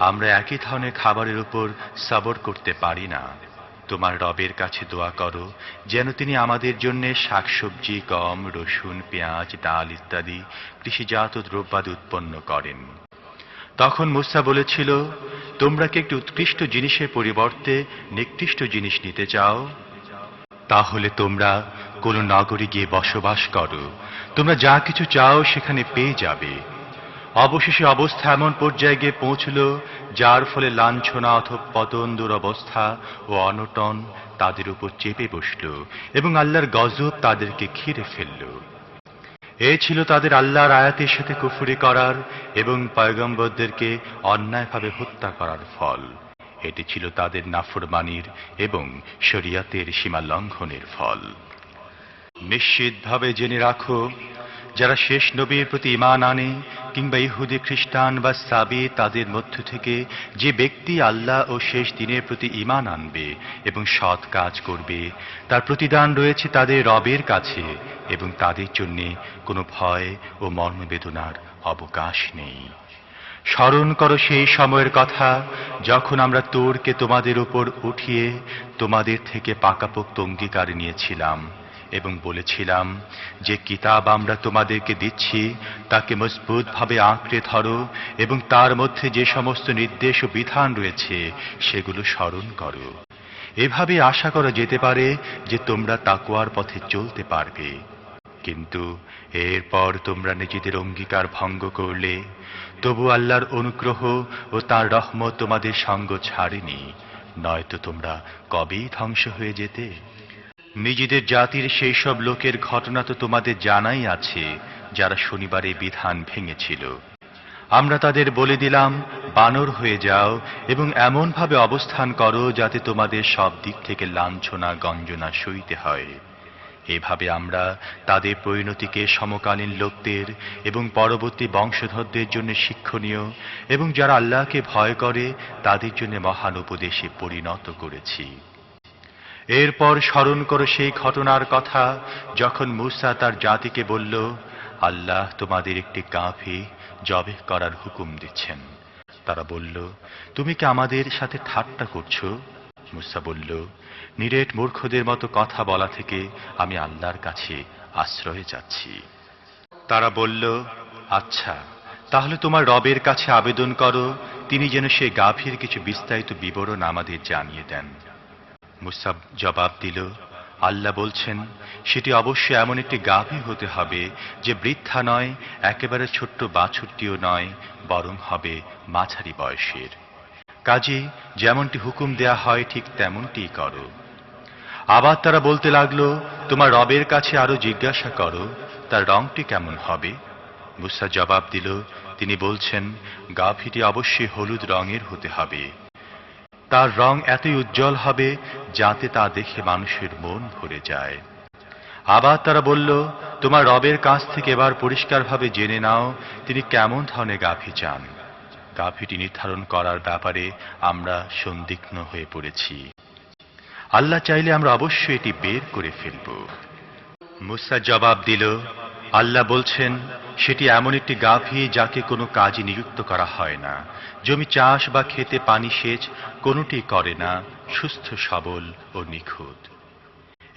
আমরা একই ধরনের খাবারের উপর সবর করতে পারি না। তোমার রবের কাছে দোয়া করো, যেন তিনি আমাদের জন্য শাকসবজি, গম, রসুন, পেঁয়াজ, ডাল ইত্যাদি কৃষিজাত দ্রব্যাদি উৎপন্ন করেন। তখন মুসা বলেছিল, তোমরা কি একটি উৎকৃষ্ট জিনিসের পরিবর্তে নিকৃষ্ট জিনিস নিতে চাও? তাহলে তোমরা কোন নগরে গিয়ে বসবাস করো। তোমরা যা কিছু চাও সেখানে পেয়ে যাবে। অবশেষে অবস্থা এমন পর্যায়ে গিয়ে পৌঁছল, যার ফলে লাঞ্ছনা অথবা পতন দুরবস্থা ও অনটন তাদের উপর চেপে বসল এবং আল্লাহর গজব তাদেরকে ঘিরে ফেলল। এ ছিল তাদের আল্লাহর আয়াতের সাথে কুফুরি করার এবং পয়গম্বরদেরকে অন্যায়ভাবে হত্যা করার ফল। এটি ছিল তাদের নাফরমানির এবং শরিয়াতের সীমা লঙ্ঘনের ফল। নিশ্চিতভাবে জেনে রাখো, যারা শেষ নবীর প্রতি ইমান আনে কিংবা ইহুদি খ্রিস্টান বা সাবি তাদের মধ্য থেকে যে ব্যক্তি আল্লাহ ও শেষ দিনের প্রতি ইমান আনবে এবং সৎ কাজ করবে, তার প্রতিদান রয়েছে তাদের রবের কাছে এবং তাদের জন্যে কোনো ভয় ও মর্মবেদনার অবকাশ নেই। স্মরণ করো সেই সময়ের কথা, যখন আমরা তোরকে তোমাদের উপর উঠিয়ে তোমাদের থেকে পাকাপোক্ত অঙ্গীকার নিয়েছিলাম। এবং বলেছিলাম যে কিতাব আমরা তোমাদেরকে দিচ্ছি, তাকে মজবুতভাবে আঁকড়ে ধরো এবং তার মধ্যে যে সমস্ত নির্দেশ ও বিধান রয়েছে, সেগুলো স্মরণ করো। এভাবে আশা করা যেতে পারে যে তোমরা তাকুয়ার পথে চলতে পারবে। কিন্তু এরপর তোমরা নিজেদের অঙ্গীকার ভঙ্গ করলে, তবু আল্লাহর অনুগ্রহ ও তার রহমত তোমাদের সঙ্গ ছাড়েনি, নয়তো তোমরা কবেই ধ্বংস হয়ে যেতে? নিজেদের জাতির সেই সব লোকের ঘটনা তো তোমাদের জানাই আছে, যারা শনিবারে বিধান ভেঙেছিল। আমরা তাদের বলে দিলাম, বানর হয়ে যাও এবং এমনভাবে অবস্থান করো যাতে তোমাদের সব দিক থেকে লাঞ্ছনা, গঞ্জনা সইতে হয়। এভাবে আমরা তাদের পরিণতিকে সমকালীন লোকদের এবং পরবর্তী বংশধরদের জন্য শিক্ষণীয় এবং যারা আল্লাহকে ভয় করে, তাদের জন্য মহান উপদেশে পরিণত করেছি। এরপর স্মরণ করো সেই ঘটনার কথা যখন মুসা তার জাতিকে বলল, আল্লাহ তোমাদের একটি গাভী জবে করার হুকুম দিচ্ছেন। তারা বলল, তুমি কি আমাদের সাথে ঠাট্টা করছ? মুসা বলল, নিরেট মূর্খদের মতো কথা বলা থেকে আমি আল্লাহর কাছে আশ্রয়ে যাচ্ছি। তারা বলল আচ্ছা তাহলে তোমার রবের কাছে আবেদন করো, তিনি যেন সেই গাভীর কিছু বিস্তারিত বিবরণ আমাদের জানিয়ে দেন। মুসাব জবাব দিল, আল্লাহ বলছেন, সেটি অবশ্যই এমন একটি গাভী হতে হবে যে বৃদ্ধা নয়, একেবারে ছোট্ট বাছুরটিও নয়, বরং হবে মাঝারি বয়সের। কাজে যেমনটি হুকুম দেয়া হয়, ঠিক তেমনটি করো। আবার তারা বলতে লাগল, তোমার রবের কাছে আরও জিজ্ঞাসা করো, তার রংটি কেমন হবে? মুসা জবাব দিল, তিনি বলছেন, গাভীটি অবশ্যই হলুদ রঙের হতে হবে। তার রং এতই উজ্জ্বল হবে যাতে তা দেখে মানুষের মন ভরে যায়। আবার তারা বলল, তোমার রবের কাছ থেকে এবার পরিষ্কারভাবে জেনে নাও, তিনি কেমন ধরনের গাভী চান। গাভীটি নির্ধারণ করার ব্যাপারে আমরা সন্দিগ্ন হয়ে পড়েছি। আল্লাহ চাইলে আমরা অবশ্যই এটি বের করে ফেলব। মুসা জবাব দিল, আল্লাহ বলছেন সেটি এমন একটি গাভী যাকে কোনো কাজে নিযুক্ত করা হয় না। জমি চাষ বা খেতে পানি সেচ কোনোটি করে না, সুস্থ, সবল ও নিখুঁত।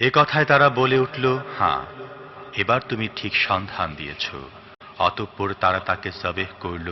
এ কথায় তারা বলে উঠল হাঁ এবার তুমি ঠিক সন্ধান দিয়েছ। অতঃপর তারা তাকে সবেহ করল,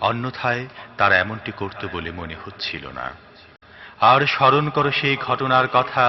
অন্যথায় তারা এমনটি করত বলে মনে হচ্ছিল না। আর স্মরণ করো সেই ঘটনার কথা,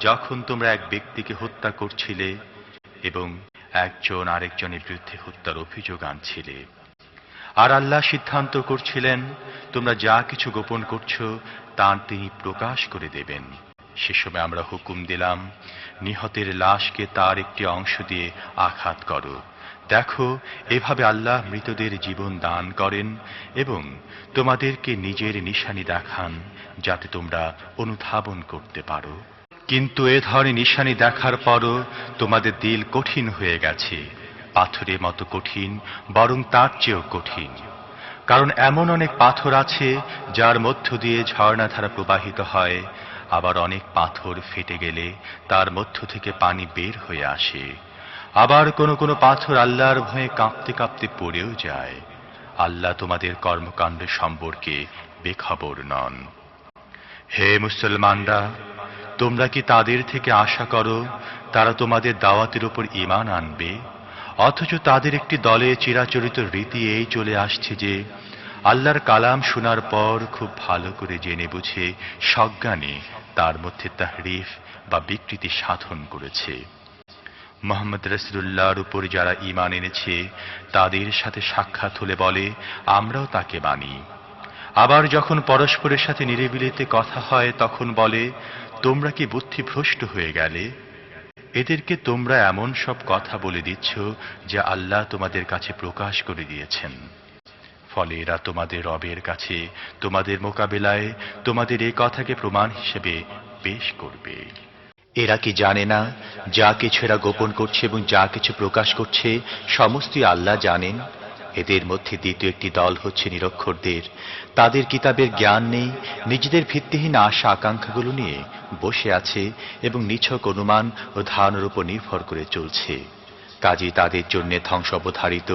যখন তোমরা এক ব্যক্তিকে হত্যা করছিলে এবং একজন আরেকজনের বিরুদ্ধে হত্যার অভিযোগ আনছিলে। আর আল্লাহ সিদ্ধান্ত করছিলেন, তোমরা যা কিছু গোপন করছ, তা তিনি প্রকাশ করে দেবেন। সে সময় আমরা হুকুম দিলাম, নিহতের লাশকে তার একটি অংশ দিয়ে আঘাত করো। দেখো, এভাবে আল্লাহ মৃতদের জীবন দান করেন এবং তোমাদেরকে নিজের নিশানি দেখান, যাতে তোমরা অনুধাবন করতে পারো। কিন্তু এ ধরনের নিশানি দেখার পরও তোমাদের দিল কঠিন হয়ে গেছে, পাথরের মতো কঠিন, বরং তার চেয়েও কঠিন। কারণ এমন অনেক পাথর আছে, যার মধ্য দিয়ে ঝর্ণাধারা প্রবাহিত হয়, আবার অনেক পাথর ফেটে গেলে তার মধ্য থেকে পানি বের হয়ে আসে। আবার কোনো কোনো পাথর আল্লাহর ভয়ে কাঁপতে কাঁপতে পড়েও যায়। আল্লাহ তোমাদের কর্মকাণ্ড সম্পর্কে বেখবর নন। হে মুসলমানরা তোমরা কি তাদের থেকে আশা করো, তারা তোমাদের দাওয়াতের উপর ইমান আনবে? অথচ তাদের একটি দলে চিরাচরিত রীতি এই চলে আসছে যে, আল্লাহর কালাম শোনার পর খুব ভালো করে জেনে বুঝে সজ্ঞানে তার মধ্যে তাহরিফ বা বিকৃতি সাধন করেছে। মোহাম্মদ রসুল্লাহর উপর যারা ইমান এনেছে, তাদের সাথে সাক্ষাৎ হলে বলে, আমরাও তাকে মানি। আবার যখন পরস্পরের সাথে নিরিবিলিতে কথা হয়, তখন বলে, তোমরা কি বুদ্ধিভ্রষ্ট হয়ে গেলে? এদেরকে তোমরা এমন সব কথা বলে দিচ্ছ যা আল্লাহ তোমাদের কাছে প্রকাশ করে দিয়েছেন। ফলে এরা তোমাদের রবের কাছে, তোমাদের মোকাবেলায়, তোমাদের এই কথাকে প্রমাণ হিসেবে পেশ করবে। এরা কি জানে না, যা কিছু এরা গোপন করছে এবং যা কিছু প্রকাশ করছে, সমস্তই আল্লাহ জানেন? এদের মধ্যে দ্বিতীয় একটি দল হচ্ছে নিরক্ষরদের। তাদের কিতাবের জ্ঞান নেই, নিজেদের ভিত্তিহীন আশা আকাঙ্ক্ষাগুলো নিয়ে বসে আছে এবং নিছক অনুমান ও ধারণার উপর নির্ভর করে চলছে। কাজী তাদের জন্য ধ্বংস অবধারিত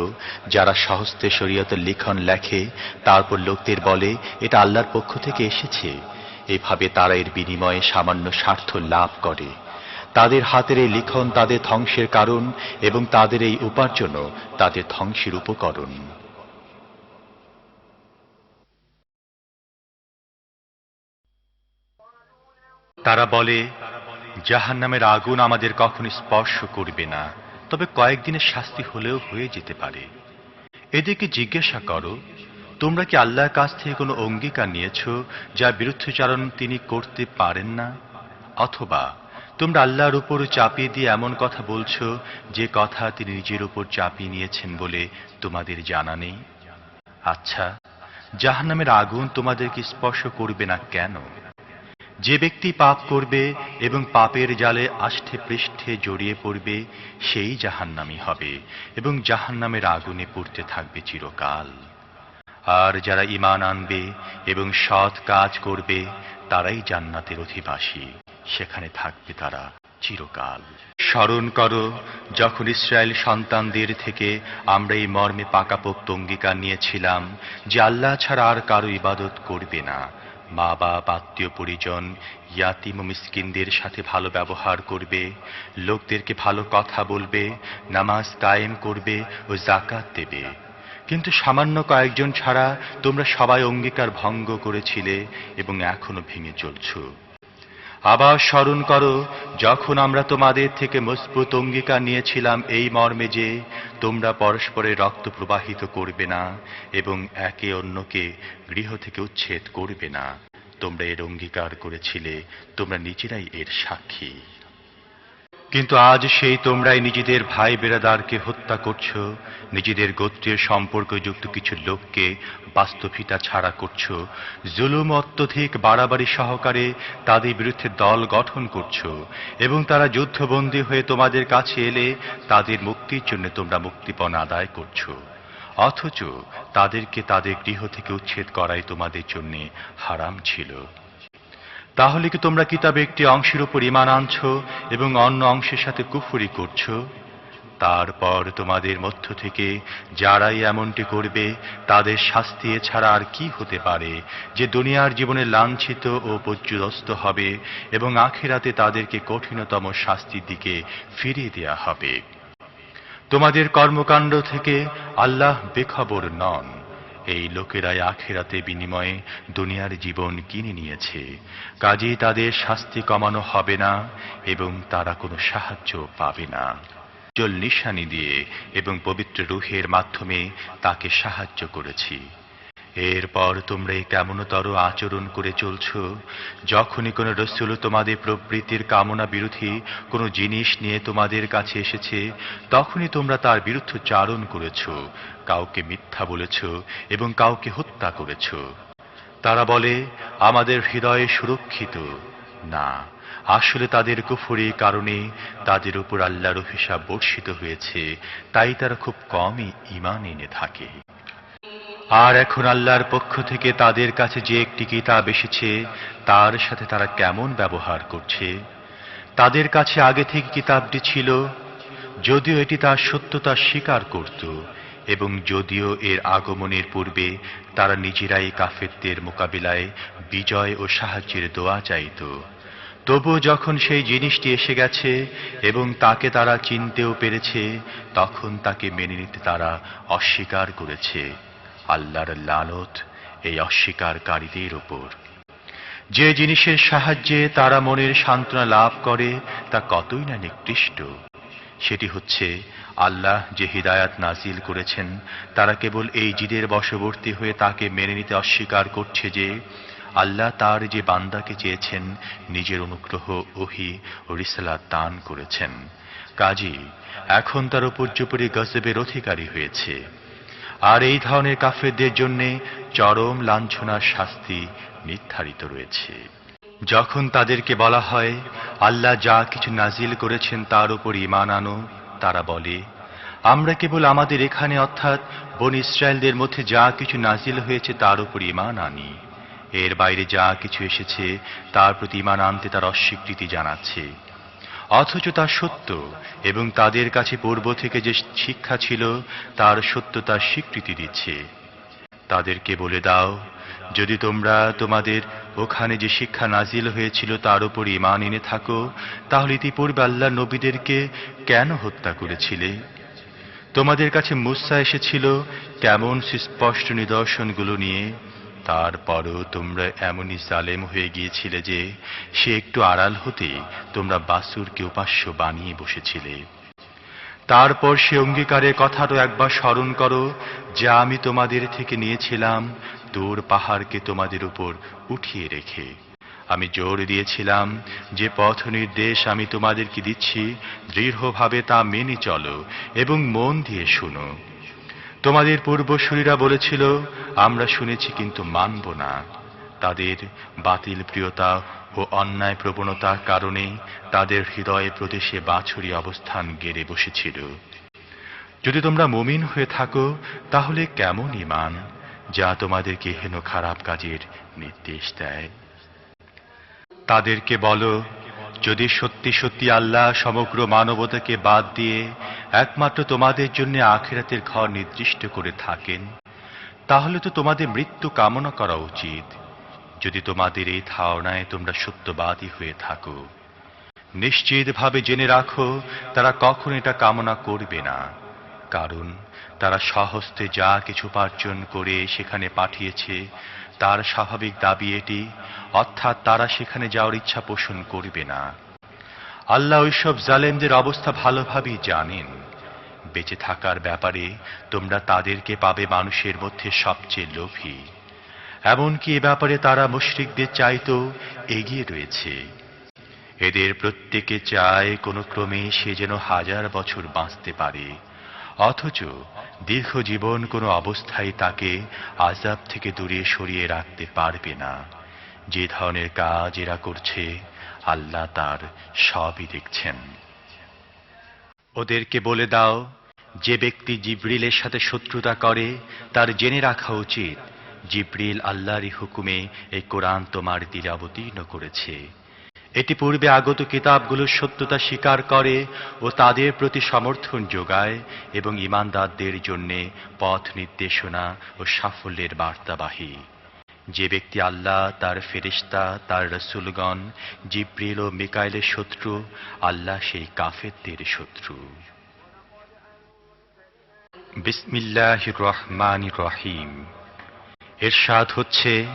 যারা সহস্তে শরীয়তের লিখন লেখে, তারপর লোকদের বলে, এটা আল্লাহর পক্ষ থেকে এসেছে। এভাবে তারা এর বিনিময়ে সামান্য স্বার্থ লাভ করে। তাদের হাতের এই লিখন তাদের ধ্বংসের কারণ এবং তাদের এই উপার্জনও তাদের ধ্বংসের উপকরণ। তারা বলে জাহান নামের আগুন আমাদের কখনো স্পর্শ করবে না, তবে কয়েকদিনের শাস্তি হলেও হয়ে যেতে পারে। এদেরকে জিজ্ঞাসা করো, তোমরা কি আল্লাহর কাছ থেকে কোনো অঙ্গীকার নিয়েছ যা বিরুদ্ধচারণ তিনি করতে পারেন না? অথবা, তোমরা আল্লাহর উপর চাপিয়ে দিয়ে এমন কথা বলছো যে কথা তিনি নিজের উপর চাপিয়ে নিয়েছেন বলে তোমাদের জানা নেই? আচ্ছা জাহান্নামের আগুন তোমাদেরকে স্পর্শ করবে না কেন? যে ব্যক্তি পাপ করবে এবং পাপের জালে আষ্ঠে পৃষ্ঠে জড়িয়ে পড়বে, সেই জাহান্নামি হবে এবং জাহান্নামের আগুনে পড়তে থাকবে চিরকাল। আর যারা ইমান আনবে এবং সৎ কাজ করবে, তারাই জান্নাতের অধিবাসী। সেখানে থাকবে তারা চিরকাল। স্মরণ করো, যখন ইসরায়েল সন্তানদের থেকে আমরা এই মর্মে পাকাপোক্ত অঙ্গীকার নিয়েছিলাম যে আল্লাহ ছাড়া আর কারও ইবাদত করবে না মা বাপ আত্মীয় পরিজন ইয়াতিম ও মিসকিনদের সাথে ভালো ব্যবহার করবে, লোকদেরকে ভালো কথা বলবে, নামাজ কায়েম করবে ও জাকাত দেবে। কিন্তু সামান্য কয়েকজন ছাড়া তোমরা সবাই অঙ্গীকার ভঙ্গ করেছিলে এবং এখনও ভেঙে চলছ। আবার স্মরণ করো, যখন আমরা তোমাদের থেকে মজবুত অঙ্গীকার নিয়েছিলাম এই মর্মে যে, তোমরা পরস্পরের রক্ত প্রবাহিত করবে না এবং একে অন্যকে গৃহ থেকে উচ্ছেদ করবে না। তোমরা এর অঙ্গীকার করেছিলে, তোমরা নিজেরাই এর সাক্ষী। কিন্তু আজ সেই তোমরাই নিজেদের ভাই বেরাদারকে হত্যা করছ, নিজেদের গোত্রের সম্পর্কযুক্ত কিছু লোককে বাস্তবিতা ছাড়া করছ, জুলুম অত্যধিক বাড়াবাড়ি সহকারে তাদের বিরুদ্ধে দল গঠন করছ, এবং তারা যুদ্ধবন্দী হয়ে তোমাদের কাছে এলে তাদের মুক্তির জন্য তোমরা মুক্তিপণ আদায় করছ। অথচ তাদেরকে তাদের গৃহ থেকে উচ্ছেদ করাই তোমাদের জন্য হারাম ছিল। তাহলে কি তোমরা কিতাবে একটি অংশের উপর ইমান আনছো এবং অন্য অংশের সাথে কুফুরি করছ? তারপর তোমাদের মধ্য থেকে যারাই এমনটি করবে, তাদের শাস্তি ছাড়া আর কি হতে পারে, যে দুনিয়ার জীবনে লাঞ্ছিত ও পর্যুদস্ত হবে এবং আখেরাতে তাদেরকে কঠিনতম শাস্তির দিকে ফিরিয়ে দেয়া হবে। তোমাদের কর্মকাণ্ড থেকে আল্লাহ বেখবর নন। এই লোকেরাই আখেরাতে বিনিময়ে দুনিয়ার জীবন কিনে নিয়েছে। কাজেই তাদের শাস্তি কমানো হবে না এবং তারা কোনো সাহায্য পাবে না। জল নিশানি দিয়ে এবং পবিত্র রুহের মাধ্যমে তাকে সাহায্য করেছি। এরপর তোমরা এই কেমনতর আচরণ করে চলছ, যখনই কোনো রসুল তোমাদের প্রবৃত্তির কামনা বিরোধী কোনো জিনিস নিয়ে তোমাদের কাছে এসেছে, তখনই তোমরা তার বিরুদ্ধ চারণ করেছ, কাউকে মিথ্যা বলেছ এবং কাউকে হত্যা করেছ। তারা বলে, আমাদের হৃদয়ে সুরক্ষিত। না, আসলে তাদের কুফরি কারণে তাদের উপর আল্লাহর অভিশাপ বর্ষিত হয়েছে, তাই তারা খুব কমই ইমান এনে থাকে। আর এখন আল্লাহর পক্ষ থেকে তাদের কাছে যে একটি কিতাব এসেছে, তার সাথে তারা কেমন ব্যবহার করছে? তাদের কাছে আগে থেকে কিতাবটি ছিল, যদিও এটি তার সত্যতা স্বীকার করত, এবং যদিও এর আগমনের পূর্বে তারা নিজেরাই কাফেরদের মোকাবিলায় বিজয় ও সাহায্যের দোয়া চাইত। তবুও যখন সেই জিনিসটি এসে গেছে এবং তাকে তারা চিনতেও পেরেছে, তখন তাকে মেনে নিতে তারা অস্বীকার করেছে। আল্লাহর লালত এই অস্বীকারীদের ওপর যে জিনিসের সাহায্যে তারা মনের সান্ত্বনা লাভ করে, তা কতই না নিকৃষ্ট। সেটি হচ্ছে, আল্লাহ যে হিদায়াত নাজিল করেছেন, তারা কেবল এই জিদের বশবর্তী হয়ে তাকে মেনে নিতে অস্বীকার করছে যে, আল্লাহ তার যে বান্দাকে চেয়েছেন, নিজের অনুগ্রহ, ওহি ও রিসালাত দান করেছেন। কাজী এখন তার উপর জুপুরি গজবের অধিকারী হয়েছে। আর এই ধরনের কাফেরদের জন্য চরম লাঞ্ছনার শাস্তি নির্ধারিত রয়েছে। যখন তাদেরকে বলা হয়, আল্লাহ যা কিছু নাজিল করেছেন তার উপর ইমান আনো, তারা বলে, আমরা কেবল আমাদের এখানে অর্থাৎ বন ইসরায়েলদের মধ্যে যা কিছু নাজিল হয়েছে তার উপর ইমান আনি। এর বাইরে যা কিছু এসেছে তার প্রতি ইমান আনতে তার অস্বীকৃতি জানাচ্ছে। অথচ তা সত্য এবং তাদের কাছে পূর্ব থেকে যে শিক্ষা ছিল, তার সত্যতার স্বীকৃতি দিচ্ছে। তাদেরকে বলে দাও, যদি তোমরা তোমাদের ওখানে যে শিক্ষা নাজিল হয়েছিল তার উপর ইমান এনে থাকো, তাহলে ইতিপূর্বে আল্লাহ নবীদেরকে কেন হত্যা করেছিলে? তোমাদের কাছে মুসা এসেছিল কেমন সুস্পষ্ট নিদর্শনগুলো নিয়ে তারপরও তোমরা এমনই জালেম হয়ে গিয়েছিলে যে, সে একটু আড়াল হতে তোমরা বাসুরকে উপাস্য বানিয়ে বসেছিলে। তারপর সে অঙ্গীকারের কথাটা একবার স্মরণ করো, যা আমি তোমাদের থেকে নিয়েছিলাম, দূর পাহাড়কে তোমাদের উপর উঠিয়ে রেখে। আমি জোর দিয়েছিলাম, যে পথ নির্দেশ আমি তোমাদেরকে দিচ্ছি, দৃঢ়ভাবে তা মেনে চলো এবং মন দিয়ে শুনো। তোমাদের পূর্বসূরীরা বলেছিল, আমরা শুনেছি কিন্তু মানব না। তাদের বাতিল প্রিয়তা ও অন্যায় প্রবণতার কারণে তাদের হৃদয়ে প্রদেশে বাছুরি অবস্থান গেড়ে বসেছিল। যদি তোমরা মুমিন হয়ে থাকো, তাহলে কেমন ইমান যা তোমাদেরকে হেন খারাপ কাজের নির্দেশ দেয়? তাদেরকে বলো যদি সত্যি সত্যি আল্লাহ সমগ্র মানবতাকে বাদ দিয়ে একমাত্র তোমাদের জন্য আখেরাতের ঘর নির্দিষ্ট করে থাকেন, তাহলে তো তোমাদের মৃত্যু কামনা করা উচিত। যদি তোমাদের এই ধারণায় তোমরা সত্যবাদী হয়ে থাকো, নিশ্চিতভাবে জেনে রাখো তারা কখন এটা কামনা করবে না, কারণ তারা সহস্তে যা কিছু উপার্জন করে সেখানে পাঠিয়েছে তার স্বাভাবিক দাবি এটি, অর্থাৎ তারা সেখানে যাওয়ার ইচ্ছা পোষণ করবে না। আল্লাহ ওইসব জালেমদের অবস্থা ভালোভাবেই জানেন। বেঁচে থাকার ব্যাপারে তোমরা তাদেরকে পাবে মানুষের মধ্যে সবচেয়ে লোভী। এমনকি এ ব্যাপারে তারা মুশরিকদের চাইতো এগিয়ে রয়েছে। এদের প্রত্যেকে চায় কোনো ক্রমে সে যেন হাজার বছর বাঁচতে পারে। অথচ দীর্ঘ জীবন কোনো অবস্থায় তাকে আজাব থেকে দূরে সরিয়ে রাখতে পারবে না। যে ধরনের কাজ এরা করছে, আল্লাহ তার সবই দেখছেন। ওদেরকে বলে দাও, যে ব্যক্তি জিব্রিলের সাথে শত্রুতা করে, তার জেনে রাখা উচিত, জিব্রিল আল্লাহরই হুকুমে এই কোরআন তোমার তীরে অবতীর্ণ করেছে। এটি পূর্বে আগত কিতাবগুলোর সত্যতা স্বীকার করে ও তাদের প্রতি সমর্থন যোগায় এবং ইমানদারদের জন্যে পথ নির্দেশনা ও সাফল্যের বার্তাবাহী। যে ব্যক্তি আল্লাহ, তার ফেরিস্তা তার রসুলগণ, জিব্রিল ও মিকাইলের শত্রু, আল্লাহ সেই কাফেরদের শত্রু। বিসমিল্লাহ রহমান রহিম। এরশাদ হচ্ছে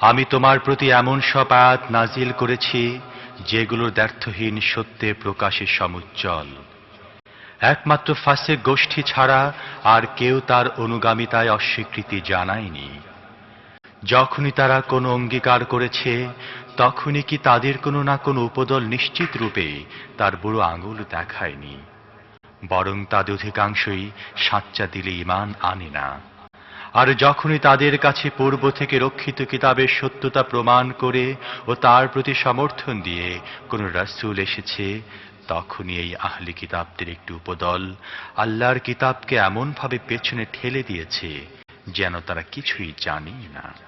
আমি তোমার প্রতি এমন সব আয়াত নাজিল করেছি, যেগুলোর দ্ব্যর্থহীন সত্যে প্রকাশের সমুজ্জ্বল। একমাত্র ফাঁসে গোষ্ঠী ছাড়া আর কেউ তার অনুগামিতায় অস্বীকৃতি জানায়নি। যখনই তারা কোনো অঙ্গীকার করেছে, তখনই কি তাদের কোনো না কোনো উপদল নিশ্চিত রূপে তার বুড়ো আঙুল দেখায়নি। বরং তাদের অধিকাংশই সাচ্চা দিলে ইমান আনে না। আর যখনই তাদের কাছে পূর্ব থেকে রক্ষিত কিতাবের সত্যতা প্রমাণ করে ও তার প্রতি সমর্থন দিয়ে কোন রাসুল এসেছে, তখনই এই আহলি কিতাবদের একটি উপদল আল্লাহর কিতাবকে এমনভাবে পেছনে ঠেলে দিয়েছে যেন তারা কিছুই জানি না।